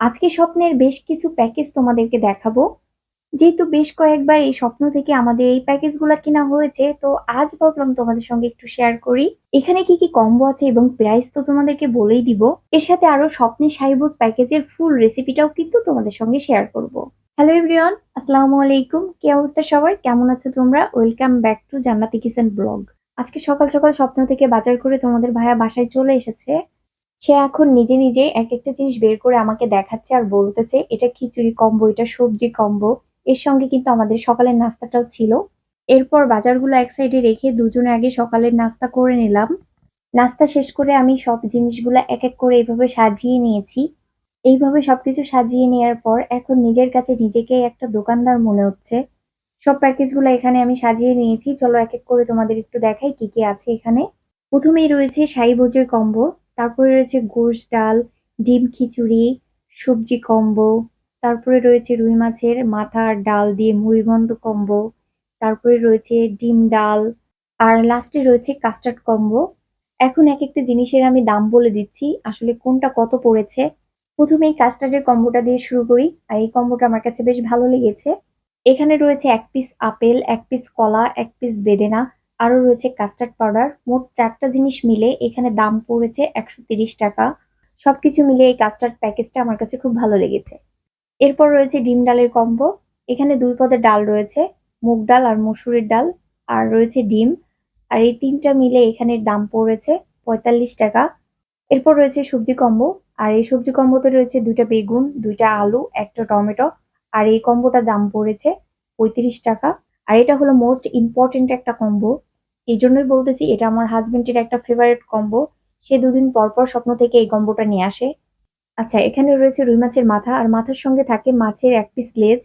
আজকে স্বপ্নের বেশ কিছু প্যাকেজ তোমাদেরকে দেখাবো। যেহেতু বেশ কয়েকবার এই স্বপ্ন থেকে আমাদের এই প্যাকেজগুলো কিনা হয়েছে, তো আজ ভাবলাম তোমাদের সঙ্গে একটু শেয়ার করি। এখানে কি কি কম্বো আছে এবং প্রাইস তো তোমাদেরকে বলেই দিব। এর সাথে আরও স্বপ্নের সাইবুজ প্যাকেজের ফুল রেসিপিটাও কিন্তু তোমাদের সঙ্গে শেয়ার করব। হ্যালো এভরিওয়ান আসসালামু আলাইকুম। কি অবস্থা সবার? কেমন আছো তোমরা? Welcome back to Jannati kitchen blog আজকে সকাল সকাল স্বপ্ন থেকে বাজার করে তোমাদের ভাইয়া বাসায় চলে এসেছে। সে এখন নিজে নিজে এক একটা জিনিস বের করে আমাকে দেখাচ্ছে আর বলতেছে, এটা খিচুড়ি কম্বো, এটা সবজি কম্বো। এর সঙ্গে কিন্তু আমাদের সকালের নাস্তাটাও ছিল। এরপর বাজারগুলো এক সাইডে রেখে দুজনে আগে সকালের নাস্তা করে নিলাম। নাস্তা শেষ করে আমি সব জিনিসগুলো এক এক করে এইভাবে সাজিয়ে নিয়েছি। এইভাবে সবকিছু সাজিয়ে নেওয়ার পর এখন নিজের কাছে নিজেকে একটা দোকানদার মনে হচ্ছে। সব প্যাকেজগুলো এখানে আমি সাজিয়ে নিয়েছি। চলো এক এক করে তোমাদের একটু দেখাই কি কি আছে এখানে। প্রথমেই রয়েছে সাই ভোজের কম্বো। তারপরে রয়েছে গোশ ডাল, ডিম খিচুড়ি, সবজি কম্বো, তারপরে রয়েছে রুই মাছের মাথা আর ডাল দিয়ে মুড়িঘণ্ট কম্বো, তারপরে রয়েছে ডিম ডাল, আর লাস্টে রয়েছে কাস্টার্ড কম্বো। এখন এক একটা জিনিসের আমি দাম বলে দিচ্ছি, আসলে কোনটা কত পড়েছে। প্রথমে এই কাস্টার্ডের কম্বোটা দিয়ে শুরু করি, আর এই কম্বোটা আমার কাছে বেশ ভালো লেগেছে। এখানে রয়েছে এক পিস আপেল, এক পিস কলা, এক পিস বেদেনা আরও রয়েছে কাস্টার্ড পাউডার মোট চারটা জিনিস মিলে এখানে দাম পড়েছে একশো টাকা। সবকিছু মিলে এই কাস্টার্ড প্যাকেজটা আমার কাছে খুব ভালো লেগেছে। এরপর রয়েছে ডিম ডালের কম্বো এখানে দুই পদের ডাল রয়েছে, মুগ ডাল আর মসুরের ডাল, আর রয়েছে ডিম। আর এই তিনটা মিলে এখানের দাম পড়েছে পঁয়তাল্লিশ টাকা। এরপর রয়েছে সবজি কম্বো আর এই সবজি কম্বোতে রয়েছে দুইটা বেগুন, দুইটা আলু, একটা টমেটো। আর এই কম্বোটার দাম পড়েছে পঁয়ত্রিশ টাকা। আর এটা হলো মোস্ট ইম্পর্টেন্ট একটা কম্বো এই জন্যই বলতেছি, এটা আমার হাজবেন্ডের একটা ফেভারিট কম্বো সে দুদিন পর পর স্বপ্ন থেকে এই কম্বোটা নিয়ে আসে। আচ্ছা এখানে রয়েছে রুই মাছের মাথা, আর মাথার সঙ্গে থাকে মাছের এক পিস লেজ।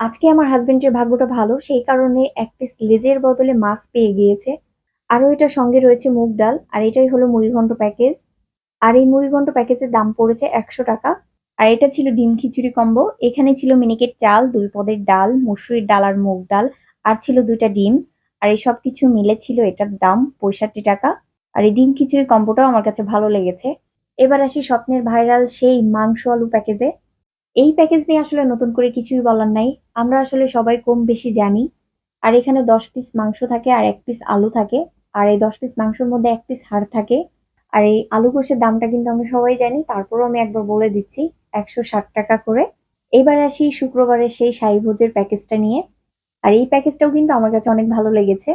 আজকে আমার হাজবেন্ডের ভাগ্যটা ভালো, সেই কারণে এক পিস লেজের বদলে মাছ পেয়ে গিয়েছে। আরও এটার সঙ্গে রয়েছে মুগ ডাল, আর এটাই হলো মুড়িঘণ্ট প্যাকেজ আর এই মুড়িঘণ্ট প্যাকেজের দাম পড়েছে একশো টাকা। আর এটা ছিল ডিম খিচুড়ি কম্বো এখানে ছিল মিনিকেট চাল, দুই পদের ডাল, মসুরির ডাল আর মুগ ডাল, আর ছিল দুইটা ডিম। আর এই সব কিছু মিলে ছিল এটার দাম পঁয়ষট্টি টাকা। আর এই ডিম খিচুড়ি কম্বোটাও আমার কাছে ভালো লেগেছে। এবার আসি স্বপ্নের ভাইরাল সেই মাংস আলু প্যাকেজে এই প্যাকেজ নিয়ে আসলে নতুন করে কিছুই বলার নাই। আমরা আসলে সবাই কম বেশি জানি। আর এখানে দশ পিস মাংস থাকে আর এক পিস আলু থাকে। আর এই দশ পিস মাংসের মধ্যে এক পিস হাড় থাকে। আর এই আলু গোশের দামটা কিন্তু আমরা সবাই জানি, তারপরও আমি একবার বলে দিচ্ছি, একশো ষাট টাকা করে। এবার আসি শুক্রবারের সেই সাই ভোজের প্যাকেজটা নিয়ে। আর এই প্যাকেজটাও কিন্তু আমার কাছে অনেক ভালো লেগেছে।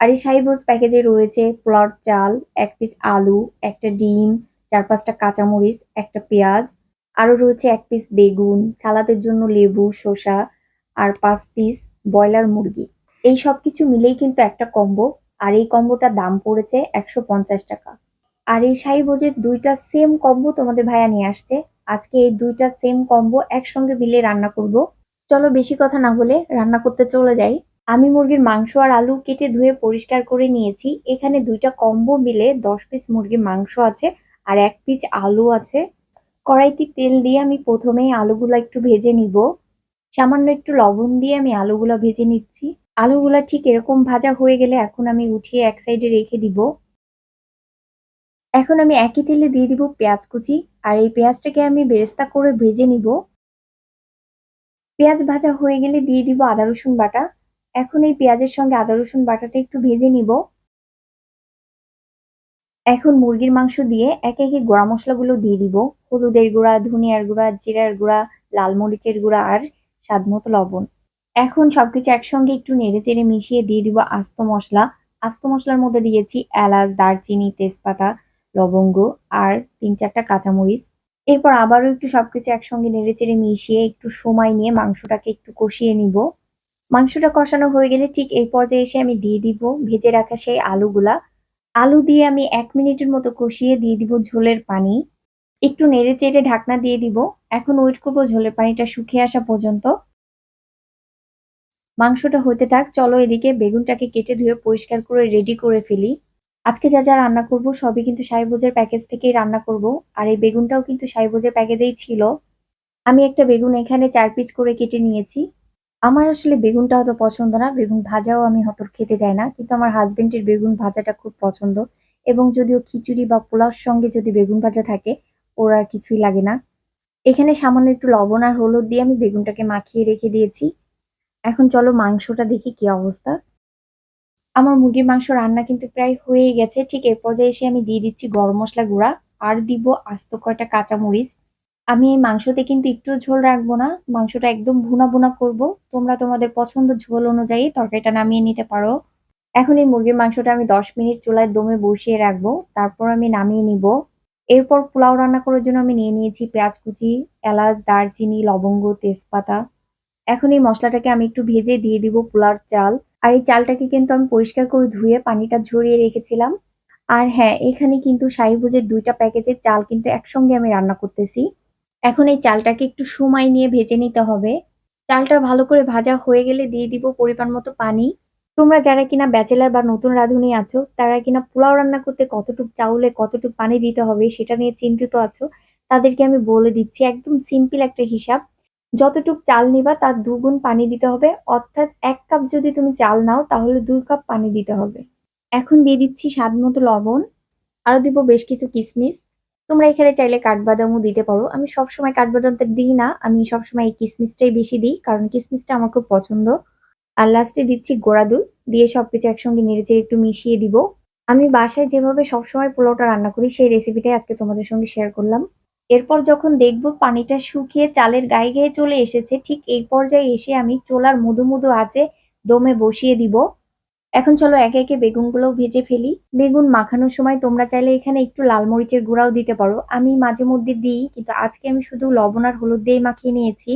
আর এই সাইভোজ প্যাকেজে রয়েছে প্লট চাল, এক পিস আলু, একটা ডিম, চার পাঁচটা কাঁচামরিচ, একটা পেঁয়াজ, আরও রয়েছে এক পিস বেগুন, সালাদের জন্য লেবু, শসা, আর পাঁচ পিস ব্রয়লার মুরগি। এই সব কিছু মিলেই কিন্তু একটা কম্বো, আর এই কম্বোটার দাম পড়েছে একশো পঞ্চাশ টাকা। আর এই সাইভোজের দুইটা সেম কম্বো তোমাদের ভাইয়া নিয়ে আসছে। আজকে এই দুইটা সেম কম্বো একসঙ্গে মিলে রান্না করব। চলো বেশি কথা না বলে রান্না করতে চলে যাই। আমি মুরগির মাংস আর আলু কেটে ধুয়ে পরিষ্কার করে নিয়েছি। এখানে দুইটা কম্বো মিলে দশ পিস মুরগির মাংস আছে আর এক পিস আলু আছে। কড়াইতে তেল দিয়ে আমি প্রথমেই আলুগুলো একটু ভেজে নিব। সামান্য একটু লবণ দিয়ে আমি আলুগুলো ভেজে নিচ্ছি। আলুগুলো ঠিক এরকম ভাজা হয়ে গেলে এখন আমি উঠিয়ে এক সাইডে রেখে দিব। এখন আমি একই তেলে দিয়ে দিব পেঁয়াজ কুচি। আর এই পেঁয়াজটাকে আমি বেরেস্তা করে ভেজে নিব। পেঁয়াজ ভাজা হয়ে গেলে দিয়ে দিব আদা রসুন বাটা। এখন এই পেঁয়াজের সঙ্গে আদা রসুন বাটাটা একটু ভেজে নিব। এখন মুরগির মাংস দিয়ে একে একে গোড়া মশলাগুলো দিয়ে দিব। হলুদের গুঁড়া, ধনিয়ার গুঁড়া, জিরার গুঁড়া, লাল মরিচের গুঁড়া আর স্বাদ মতো লবণ। এখন সবকিছু একসঙ্গে একটু নেড়ে চেড়ে মিশিয়ে দিয়ে দিব আস্ত মশলা। আস্ত মশলার মধ্যে দিয়েছি এলাচ, দারচিনি, তেজপাতা, লবঙ্গ আর তিন চারটা কাঁচামরিচ। এরপর আবারও একটু সবকিছু একসঙ্গে নেড়ে চেড়ে মিশিয়ে একটু সময় নিয়ে মাংসটাকে একটু কষিয়ে নিব। মাংসটা কষানো হয়ে গেলে ঠিক এই পর্যায়ে এসে আমি দিয়ে দিব ভেজে রাখা সেই আলুগুলা। আলু দিয়ে আমি এক মিনিটের মতো কষিয়ে দিয়ে দিব ঝোলের পানি। একটু নেড়ে চেড়ে ঢাকনা দিয়ে দিব। এখন ওয়েট করব ঝোলের পানিটা শুকিয়ে আসা পর্যন্ত। মাংসটা হতে থাক, চলো এদিকে বেগুনটাকে কেটে ধুয়ে পরিষ্কার করে রেডি করে ফেলি। আজকে যা যা রান্না করব সবই কিন্তু সাইবোজের প্যাকেজ থেকেই রান্না করব। আর এই বেগুনটাও কিন্তু সাইবোজের প্যাকেজেই ছিল। আমি একটা বেগুন এখানে চার পিস করে কেটে নিয়েছি। আমার আসলে বেগুনটা হয়তো পছন্দ না, বেগুন ভাজাও আমি হয়তো খেতে যাই না। কিন্তু আমার হাজবেন্ডের বেগুন ভাজাটা খুব পছন্দ। এবং যদিও খিচুড়ি বা পোলাওর সঙ্গে যদি বেগুন ভাজা থাকে, ওর আর কিছুই লাগে না। এখানে সামান্য একটু লবণ আর হলুদ দিয়ে আমি বেগুনটাকে মাখিয়ে রেখে দিয়েছি। এখন চলো মাংসটা দেখি কি অবস্থা। আমার মুরগির মাংস রান্না কিন্তু প্রায় হয়ে গেছে। ঠিক এ পর্যায়ে এসে আমি দিয়ে দিচ্ছি গরম মশলা গুঁড়া আর দিব আস্ত কয়টা কাঁচামরিচ। আমি এই মাংসতে কিন্তু একটু ঝোল রাখব না, মাংসটা একদম ভুনা ভুনা করব। তোমরা তোমাদের পছন্দ ঝোল অনুযায়ী তরকারিটা নামিয়ে নিতে পারো। এখন এই মুরগির মাংসটা আমি দশ মিনিট চুলায় দমে বসিয়ে রাখব, তারপর আমি নামিয়ে নিব। এরপর পোলাও রান্না করার জন্য আমি নিয়ে নিয়েছি পেঁয়াজ কুচি, এলাচ, দারচিনি, লবঙ্গ, তেজপাতা। এখন এই মশলাটাকে আমি একটু ভেজে দিয়ে দিব পোলার চাল। আর এই চালটাকে কিন্তু আমি পরিষ্কার করে ধুয়ে পানিটা ঝরিয়ে রেখেছিলাম। আর হ্যাঁ এখানে কিন্তু সাইভুজের দুইটা প্যাকেজের চাল কিন্তু একসঙ্গে আমি রান্না করতেছি। এখন এই চালটাকে একটু সময় নিয়ে ভেজে নিতে হবে। চালটা ভালো করে ভাজা হয়ে গেলে দিয়ে দিব পরিমাণ মতো পানি। তোমরা যারা কিনা ব্যাচেলার বা নতুন রাঁধুনি আছো, তারা কিনা পোলাও রান্না করতে কতটুক চাউলে কতটুক পানি দিতে হবে সেটা নিয়ে চিন্তিত আছো, তাদেরকে আমি বলে দিচ্ছি, একদম সিম্পল একটা হিসাব। যতটুক চাল নিবা, তার দুগুণ পানি দিতে হবে। অর্থাৎ এক কাপ যদি তুমি চাল নাও, তাহলে দুই কাপ পানি দিতে হবে। এখন দিয়ে দিচ্ছি স্বাদ মতো লবণ। আরও দিব বেশ কিছু কিশমিশ তোমরা এখানে চাইলে কাঠবাদামও দিতে পারো। আমি সবসময় কাঠবাদামটা দিই না। আমি সবসময় এই কিশমিশটাই বেশি দিই, কারণ কিশমিশটা আমার খুব পছন্দ। আর লাস্টে দিচ্ছি গোড়া দুধ। দিয়ে সবকিছু একসঙ্গে নেড়েচেড়ে একটু মিশিয়ে দিব। আমি বাসায় যেভাবে সবসময় পোলাওটা রান্না করি, সেই রেসিপিটাই আজকে তোমাদের সঙ্গে শেয়ার করলাম। এরপর যখন দেখব পানিটা শুকিয়ে চালের গায়ে গায়ে চলে এসেছে, ঠিক এই পর্যায়ে এসে আমি চোলার মধু মধু আছে, দমে বসিয়ে দিব। এখন চলো একে একে বেগুনগুলো ভেজে ফেলি। বেগুন মাখানোর সময় তোমরা চাইলে এখানে একটু লাল মরিচের গুঁড়াও দিতে পারো। আমি মাঝে মধ্যে দিই, কিন্তু আজকে আমি শুধু লবণ আর হলুদ দিয়ে মাখিয়ে নিয়েছি।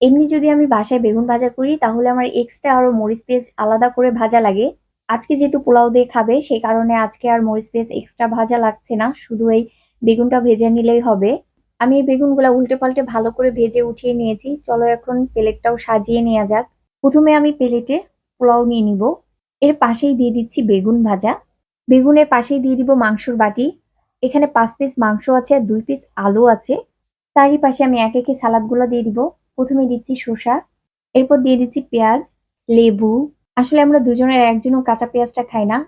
এমনি যদি আমি বাসায় বেগুন ভাজা করি, তাহলে আমার এক্সট্রা আরও মরিচ পেস্ট আলাদা করে ভাজা লাগে। আজকে যেহেতু পোলাও দিয়ে খাবে সেই কারণে আজকে আর মরিচ পেস্ট এক্সট্রা ভাজা লাগছে না, শুধু এই বেগুনটা ভেজে নিলেই হবে। আমি এই বেগুনগুলো উল্টে পাল্টে ভালো করে ভেজে উঠিয়ে নিয়েছি। চলো এখন প্লেটটাও সাজিয়ে নেওয়া যাক। প্রথমে আমি প্লেটে পোলাও নিয়ে নিব। এর পাশেই দিয়ে দিচ্ছি বেগুন ভাজা। বেগুনের পাশেই দিয়ে দিব মাংসর বাটি। এখানে পাঁচ পিস মাংস আছে আর দুই পিস আলু আছে। তারই পাশে আমি এক একে সালাদগুলো দিয়ে দিব। প্রথমে দিচ্ছি শসা। এরপর দিয়ে দিচ্ছি পেঁয়াজ, লেবু। আসলে আমরা দুজনের একজনও কাঁচা পেঁয়াজটা খাই না।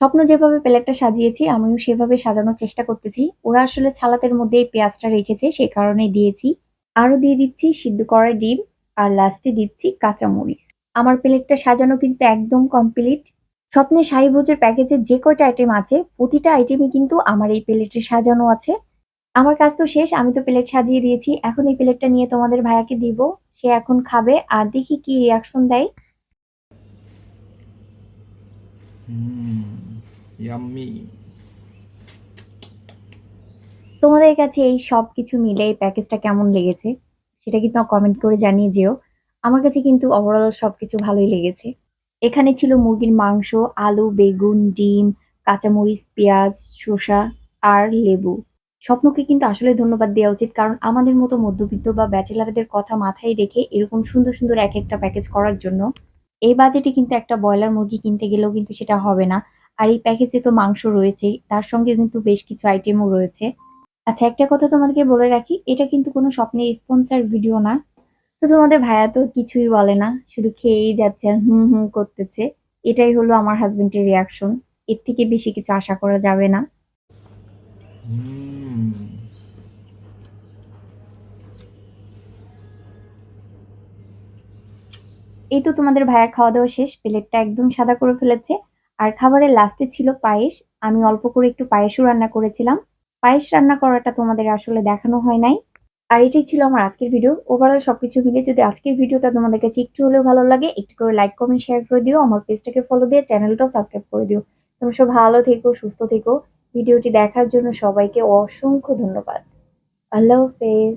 স্বপ্ন যেভাবে প্লেটটা সাজিয়েছি, আমিও সেভাবে সাজানোর চেষ্টা করতেছি। ওরা আসলে ছালাতের মধ্যে এই পেঁয়াজটা রেখেছে, সেই কারণে দিয়েছি। আরও দিয়ে দিচ্ছি সিদ্ধ করা ডিম আর লাস্টে দিচ্ছি কাঁচামরিচ। আমার প্লেটটা সাজানো কিন্তু একদম কমপ্লিট। স্বপ্নে সাইভোজের প্যাকেজের যে কয়টা আইটেম আছে, প্রতিটা আইটেমই কিন্তু আমার এই প্লেটে সাজানো আছে। আমার কাজ তো শেষ, আমি তো প্লেট সাজিয়ে দিয়েছি। এখন এই প্লেটটা নিয়ে তোমাদের ভাইয়াকে দিব। সে এখন খাবে আর দেখি কি রিয়াকশন দেয়। হুম। ইয়াম্মি তোমাদের কাছে এই সব কিছু মিলে এই প্যাকেজটা কেমন লেগেছে, সেটা কিন্তু কমেন্ট করে জানিয়ে যেও। আমার কাছে কিন্তু ওভারঅল সবকিছু ভালোই লেগেছে। এখানে ছিল মুরগির মাংস, আলু, বেগুন, ডিম, কাঁচামরিচ, পেঁয়াজ, শসা আর লেবু। স্বপ্নকে কিন্তু আসলে ধন্যবাদ দেওয়া উচিত, কারণ আমাদের মতো মধ্যবিত্ত বা ব্যাচেলারদের কথা মাথায় রেখে এরকম সুন্দর সুন্দর এক একটা প্যাকেজ করার জন্য, এই বাজেটে কিন্তু একটা ব্রয়লার মুরগি কিনতে গেলেও কিন্তু সেটা হবে না। আর এই প্যাকেজে তো মাংস রয়েছেই, তার সঙ্গে কিন্তু বেশ কিছু আইটেমও রয়েছে। আচ্ছা একটা কথা তোমাদেরকে বলে রাখি, এটা কিন্তু কোনো স্বপ্নের স্পন্সর ভিডিও না। তো তোমাদের ভাইয়া তো কিছুই বলে না, শুধু খেয়েই যাচ্ছে আর হুম হুম করতেছে। এটাই হলো আমার হাজবেন্ডের রিয়াকশন এর থেকে বেশি কিছু আশা করা যাবে না। এই তো তোমাদের ভাইয়ার খাওয়া দাওয়া শেষ, প্লেটটা একদম সাদা করে ফেলেছে। আর খাবারের লাস্টে ছিল পায়েস। আমি অল্প করে একটু পায়েসও রান্না করেছিলাম। পায়েস রান্না করাটা তোমাদের আসলে দেখানো হয় নাই। আর এটাই ছিল আমার আজকের ভিডিও ওভারঅল সবকিছু মিলে যদি আজকের ভিডিওটা তোমাদের কাছে একটু হলেও ভালো লাগে, একটু করে লাইক কমেন্ট শেয়ার করে দিও। আমার পেজটাকে ফলো দিয়ে চ্যানেলটাও সাবস্ক্রাইব করে দিও। তোমরা সব ভালো থেকো, সুস্থ থেকো। ভিডিওটি দেখার জন্য সবাইকে অসংখ্য ধন্যবাদ। আল্লাহ হাফেজ।